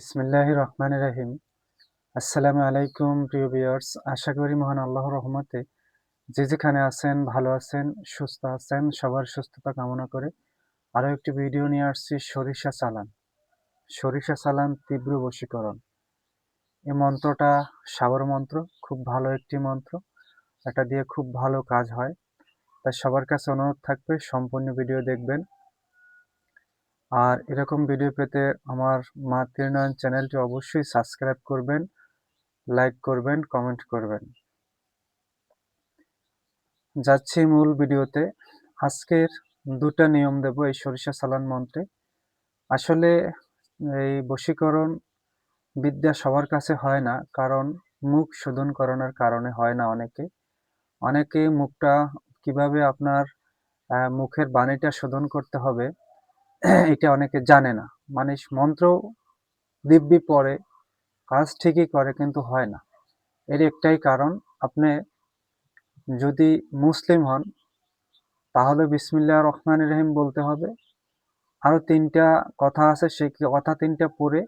বিসমিল্লাহ রহমান রাহিম। আসসালামু আলাইকুম, প্রিয় বিয়ার্স আশা করি মহান আল্লাহর রহমতে যে যেখানে আছেন, ভালো আছেন, সুস্থ আছেন, সবার সুস্থতা কামনা করে আরও একটি ভিডিও নিয়ে আসছি সরিষা চালান। সরিষা চালান তীব্র বশীকরণ। এই মন্ত্রটা সাবর মন্ত্র, খুব ভালো একটি মন্ত্র। এটা দিয়ে খুব ভালো কাজ হয়। তাই সবার কাছে অনুরোধ থাকবে, সম্পূর্ণ ভিডিও দেখবেন। আর এরকম ভিডিও পেতে আমার মা তীরনয়ন চ্যানেলটি অবশ্যই সাবস্ক্রাইব করবেন লাইক করবেন কমেন্ট করবেন। যাচ্ছি মূল ভিডিওতে আজকের দুটা নিয়ম দেব এই সরিষা সালান মন্ত্রে। আসলে এই বশীকরণ বিদ্যা সবার কাছে হয় না, কারণ মুখ শোধন করানোর কারণে হয় না অনেকে। অনেকে মুখটা কীভাবে আপনার মুখের বাণীটা শোধন করতে হবে এটা অনেকে জানে না। মানুষ মন্ত্র দিব্যি পড়ে, কাজ ঠিকই করে কিন্তু হয় না। এর একটাই কারণ, আপনি যদি মুসলিম হন, তাহলে বিসমিল্লা রহমান রহিম বলতে হবে। আরও তিনটা কথা আছে সেই কথা তিনটা পড়ে,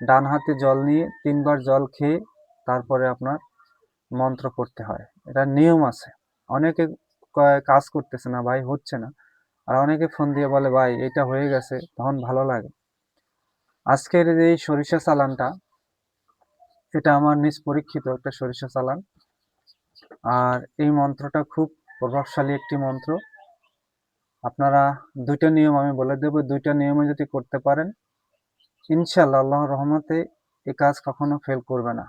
ডান হাতে জল নিয়ে তিনবার জল খেয়ে তারপরে আপনার মন্ত্র পড়তে হয়। এটা নিয়ম আছে। অনেকে কাজ করতেছে না ভাই, হচ্ছে না। আর অনেকে ফোন দিয়ে বলে, ভাই, এটা হয়ে গেছে। তখন ভালো লাগে। আজকের এই সরিষা চালানটা, এটা আমার নিজ পরীক্ষিত একটা সরিষা চালান। আর এই মন্ত্রটা খুব প্রভাবশালী একটি মন্ত্র। আপনারা দুইটা নিয়ম আমি বলে দেব। দুইটা নিয়মে যদি করতে পারেন ইনশাল্লাহ আল্লাহ রহমতে এ কাজ কখনো ফেল করবে না।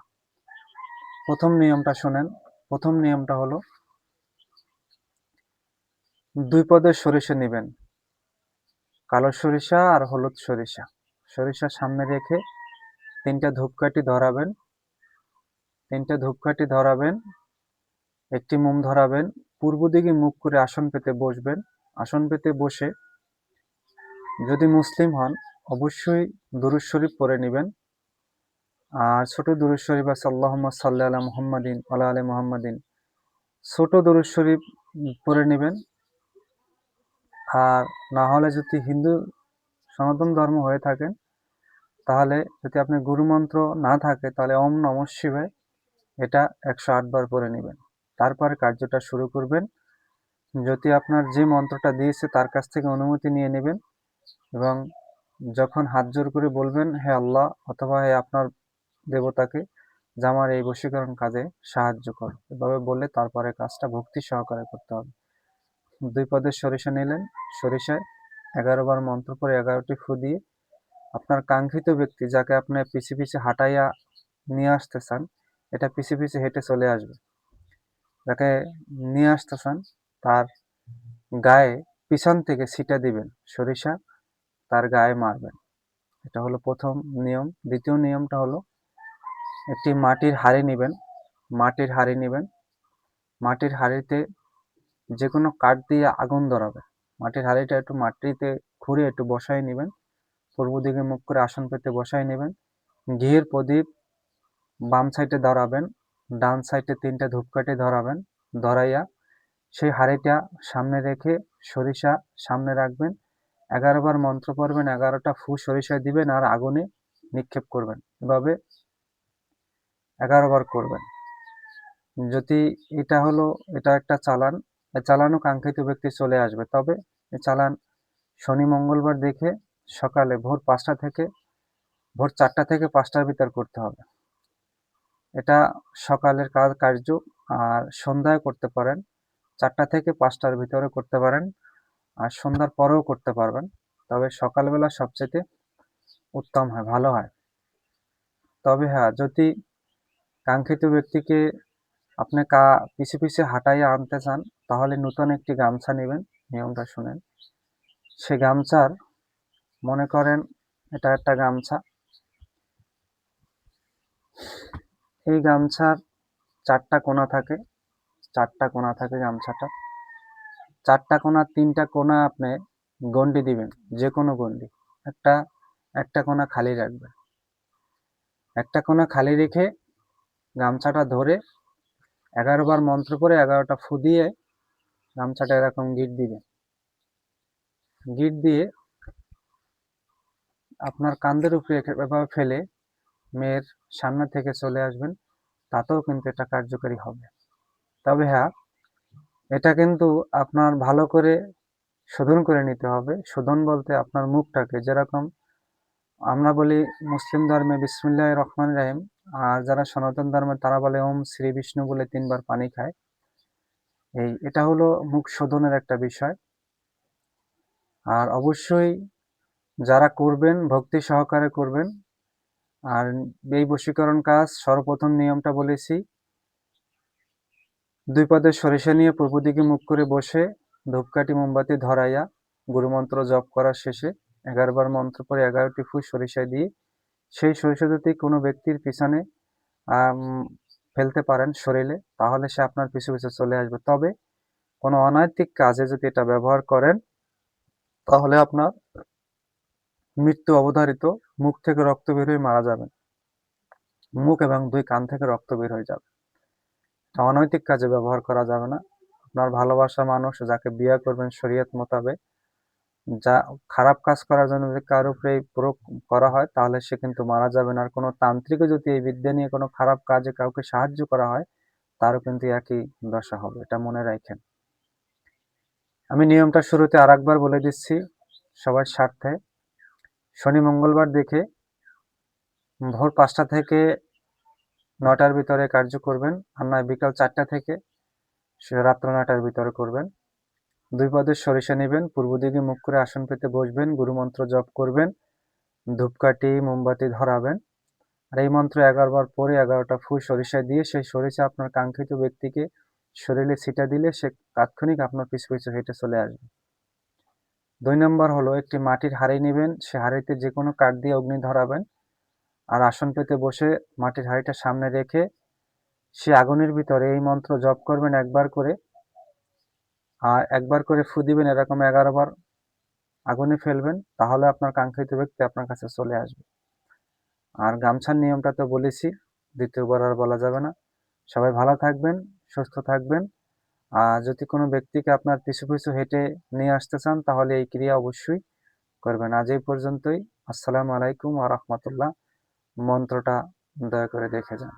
প্রথম নিয়মটা শোনেন। প্রথম নিয়মটা হলো দুই পদের সরিষা নেবেন। কালো সরিষা আর হলুদ সরিষা। সরিষা সামনে রেখে তিনটা ধূপকাঠি ধরাবেন। তিনটা ধূপকাঠি ধরাবেন, একটি মোম ধরাবেন, পূর্ব দিকে মুখ করে আসন পেতে বসবেন। আসন পেতে বসে যদি মুসলিম হন, অবশ্যই দুরুজ শরীফ পরে নেবেন। আর ছোট দুরুজ শরীফ আছে আল্লাহ সাল্লাহ মোহাম্মদিন আল্লাহ আলী মোহাম্মদিন। ছোট দুরুজ শরীফ পরে নেবেন। আর না হলে যদি হিন্দু সনাতন ধর্ম হয়ে থাকেন তাহলে যদি আপনি গুরুমন্ত্র না থাকে, তাহলে ওম নম শিবে এটা একশো আটবার পরে নেবেন। তারপরে কার্যটা শুরু করবেন। যদি আপনার যে মন্ত্রটা দিয়েছে, তার কাছ থেকে অনুমতি নিয়ে নেবেন এবং যখন হাত জোর করে বলবেন, হে আল্লাহ অথবা হে আপনার দেবতাকে যে আমার এই বশীকরণ কাজে সাহায্য কর এভাবে বললে তারপরে কাজটা ভক্তি সহকারে করতে হবে। দুই পদের সরিষা নিলেন। সরিষায় এগারো বার মন্ত্র করে এগারোটি ফু দিয়ে আপনার কাঙ্ক্ষিত ব্যক্তি যাকে আপনি পিছিয়ে পিছিয়ে হাঁটাইয়া নিয়ে আসতে চান, এটা পিছিয়ে পিছিয়ে হেঁটে চলে আসবে। যাকে নিয়ে আসতে চান, তার গায়ে পিছন থেকে ছিটা দিবেন, সরিষা তার গায়ে মারবেন। এটা হলো প্রথম নিয়ম। দ্বিতীয় নিয়মটা হলো একটি মাটির হাড়ি নেবেন। মাটির হাড়ি নেবেন। মাটির হাড়িতে যে কোনো কাঠ দিয়ে আগুন ধরাবে। মাটির হাড়িটা একটু মাটিতে খুঁড়ে একটু বসাই নেবেন। পূর্ব দিকে মুখ করে আসন পেতে বসাই নেবেন। ঘিয়ের প্রদীপ বাম সাইডে ধরাবেন, ডান সাইডে তিনটা ধূপকাঠি ধরাবেন, ধরাইয়া সেই হাড়িটা সামনে রেখে সরিষা সামনে রাখবেন। এগারো বার মন্ত্র পড়বেন, এগারোটা ফু সরিষা দিবেন আর আগুনে নিক্ষেপ করবেন। এভাবে এগারো বার করবেন। যদি এটা হলো, এটা একটা চালান চালানও কাঙ্ক্ষিত ব্যক্তি চলে আসবে। তবে চালান শনি মঙ্গলবার দেখে সকালে ভোর পাঁচটা থেকে, ভোর চারটা থেকে পাঁচটার ভিতর করতে হবে। এটা সকালের কাজ কার্য আর সন্ধ্যায় করতে পারেন। চারটা থেকে পাঁচটার ভিতরে করতে পারেন আর সন্ধ্যার পরেও করতে পারবেন। তবে সকালবেলা সবচেয়ে উত্তম হয়, ভালো হয়। তবে হ্যাঁ যদি কাঙ্ক্ষিত ব্যক্তিকে আপনি কা, পিছে পিছে হাঁটাইয়া আনতে চান, তাহলে নতুন একটি গামছা নেবেন, নিয়মটা শুনেন। সে গামছার, মনে করেন এটা একটা গামছা। এই গামছার চারটা কোনা থাকে, চারটা কোনা থাকে গামছাটা। চারটা কোনা তিনটা কোনা আপনি গন্ডি দিবেন, যে কোনো গন্ডি একটা একটা কোনা খালি রাখবেন। একটা কোনা খালি রেখে গামছাটা ধরে এগারো বার মন্ত্র করে এগারোটা ফু দিয়ে গামছাটা এরকম গিট দিবেন গিট দিয়ে আপনার কান্দের উপরে এভাবে ফেলে মেয়ের সামনে থেকে চলে আসবেন, তাতেও কিন্তু এটা কার্যকরী হবে। তবে হ্যাঁ এটা কিন্তু আপনার ভালো করে শোধন করে নিতে হবে। শোধন বলতে আপনার মুখটাকে যেরকম আমরা বলি মুসলিম ধর্মে বিসমিল্লাহ রহমান রাহিম আর যারা সনাতন ধর্মের, তারা বলে, ওম শ্রী বিষ্ণু বলে তিনবার পানি খায়। এই, এটা হলো মুখ শোধনের একটা বিষয়। আর অবশ্যই যারা করবেন, ভক্তি সহকারে করবেন, আর এই বশীকরণ কাজ সর্বপ্রথম নিয়মটা বলেছি। দুই পাদে সরিষা নিয়ে পূর্ব দিকে মুখ করে বসে ধূপকাঠি, মোমবাতি ধরাইয়া গুরুমন্ত্র জপ করার শেষে এগারোবার মন্ত্র পরে এগারোটি ফুল সরিষা দিয়ে সেই সরিষা যদি কোনো ব্যক্তির পিছনে ফেলতে পারেন শরীরে, তাহলে সে আপনার পিছু পিছু চলে আসবে। তবে কোনো অনৈতিক কাজে যদি এটা ব্যবহার করেন, তাহলে আপনার মৃত্যু অবধারিত, মুখ থেকে রক্ত বের হয়ে মারা যাবেন। মুখ এবং দুই কান থেকে রক্ত বের হয়ে যাবে। অনৈতিক কাজে ব্যবহার করা যাবে না। আপনার ভালোবাসা মানুষ যাকে বিয়ে করবেন শরীয়ত মোতাবেক যা খারাপ কাজ করার জন্য যদি কারোর উপরে প্রয়োগ করা হয়, তাহলে সে কিন্তু মারা যাবে না। আর কোনো তান্ত্রিকও যদি এই বিদ্যা নিয়ে কোনো খারাপ কাজে কাউকে সাহায্য করা হয়, তারও কিন্তু একই দশা হবে, এটা মনে রাখেন। আমি নিয়মটা শুরুতে আরেকবার বলে দিচ্ছি সবার স্বার্থে। শনি মঙ্গলবার দেখে ভোর পাঁচটা থেকে নটার ভিতরে কার্য করবেন, আর নয়, বিকাল চারটা থেকে রাত্র নটার ভিতরে করবেন। দুই পদের সরিষা নেবেন, পূর্ব দিকে মুখ করে আসন পেতে বসবেন, গুরুমন্ত্র জপ করবেন, ধূপকাঠি, মোমবাতি ধরাবেন। আর এই মন্ত্র বার পরে এগারোটা ফুল সরিষা দিয়ে সেই সরিষা আপনার কাঙ্ক্ষিত ব্যক্তিকে শরীরে ছিটা দিলে সে তাৎক্ষণিক আপনার পিছু পিছু হেঁটে চলে আসবে। দুই নম্বর হলো, একটি মাটির হাঁড়ি নেবেন, সে হাঁড়িতে যে কোনো কাঠ দিয়ে অগ্নি ধরাবেন আর আসন পেতে বসে মাটির হাঁড়িটা সামনে রেখে সে আগুনের ভিতরে এই মন্ত্র জপ করবেন একবার করে। একবার করে ফু দিবেন এরকম এগারো বার আগুনে ফেলবেন, তাহলে আপনার কাঙ্ক্ষিত ব্যক্তি আপনার কাছে চলে আসবে। আর গামছার নিয়মটা তো বলেছি, দ্বিতীয়বার আর বলা যাবে না। সবাই ভালো থাকবেন, সুস্থ থাকবেন। আর যদি কোনো ব্যক্তিকে আপনার পিছু পিছু হেঁটে নিয়ে আসতে চান, তাহলে এই ক্রিয়া অবশ্যই করবেন। আজ এই পর্যন্তই। আসসালামু আলাইকুম আ রহমতুল্লাহ। মন্ত্রটা দয়া করে দেখে যান।